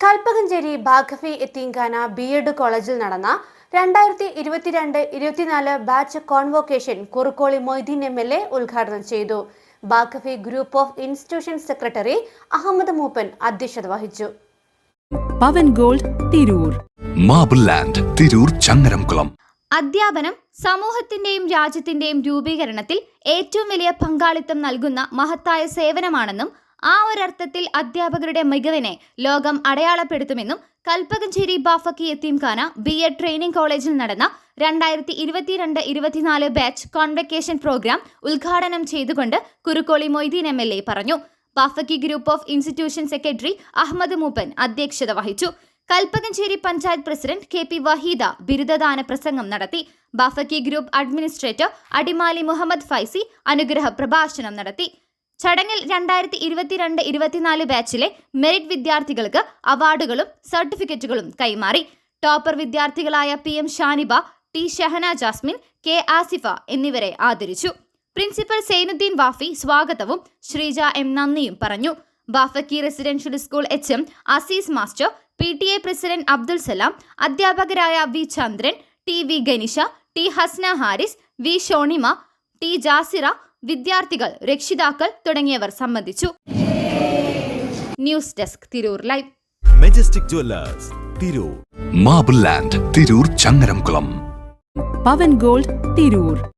Kalpakanchery Bafakhy Yatheemkhana B Ed കോളേജിൽ നടന്ന രണ്ടായിരത്തി ഇരുപത്തിരണ്ട് ഇരുപത്തിനാല് batch convocation Kurukkoli Moideen M L A ഉദ്ഘാടനം ചെയ്തു. Bafakhy group of institution secretary Ahammed Mooppan അധ്യക്ഷത വഹിച്ചു. Pavan gold Tirur. Marble land Tirur Changaramkulam. അധ്യാപനം സമൂഹത്തിന്റെയും രാജ്യത്തിന്റെയും രൂപീകരണത്തിൽ ഏറ്റവും വലിയ പങ്കാളിത്തം നൽകുന്ന മഹത്തായ സേവനമാണെന്നും ആ ഒരർത്ഥത്തിൽ അധ്യാപകരുടെ മികവിനെ ലോകം അടയാളപ്പെടുത്തുമെന്നും Kalpakanchery Bafakhy Yatheemkhana B Ed training കോളേജിൽ നടന്ന രണ്ടായിരത്തി ഇരുപത്തിരണ്ട് ഇരുപത്തിനാല് ബാച്ച് കോൺവെക്കേഷൻ പ്രോഗ്രാം ഉദ്ഘാടനം ചെയ്തുകൊണ്ട് Kurukkoli Moideen M L A പറഞ്ഞു. Bafakhy group of institution secretary Ahammed Mooppan അധ്യക്ഷത വഹിച്ചു. Kalpakanchery panchayat president K P Waheeda ബിരുദദാന പ്രസംഗം നടത്തി. ബാഫക്കി ഗ്രൂപ്പ് അഡ്മിനിസ്ട്രേറ്റർ അടിമാലി മുഹമ്മദ് ഫൈസി അനുഗ്രഹ പ്രഭാഷണം നടത്തി. ചടങ്ങിൽ രണ്ടായിരത്തി ഇരുപത്തിരണ്ട് ഇരുപത്തിനാല് ബാച്ചിലെ മെറിറ്റ് വിദ്യാർത്ഥികൾക്ക് അവാർഡുകളും സർട്ടിഫിക്കറ്റുകളും കൈമാറി. Topper വിദ്യാർത്ഥികളായ P M Shaniba T Shahana Jasmine K Asifa എന്നിവരെ ആദരിച്ചു. പ്രിൻസിപ്പൽ സൈനുദ്ദീൻ വാഫി സ്വാഗതവും ശ്രീജ എം നന്ദിയും പറഞ്ഞു. Bafakhy residential school H M Azeez master P T A president Abdul Salam അധ്യാപകരായ V Chandran T V Ganisha T Hasna Haris V Shonima T Jasira വിദ്യാർത്ഥികൾ രക്ഷിതാക്കൾ തുടങ്ങിയവർ സംബന്ധിച്ചു. News desk Tirur live. Majestic jewellers Tirur. Marble land Tirur Changaramkulam. Pavan gold Tirur.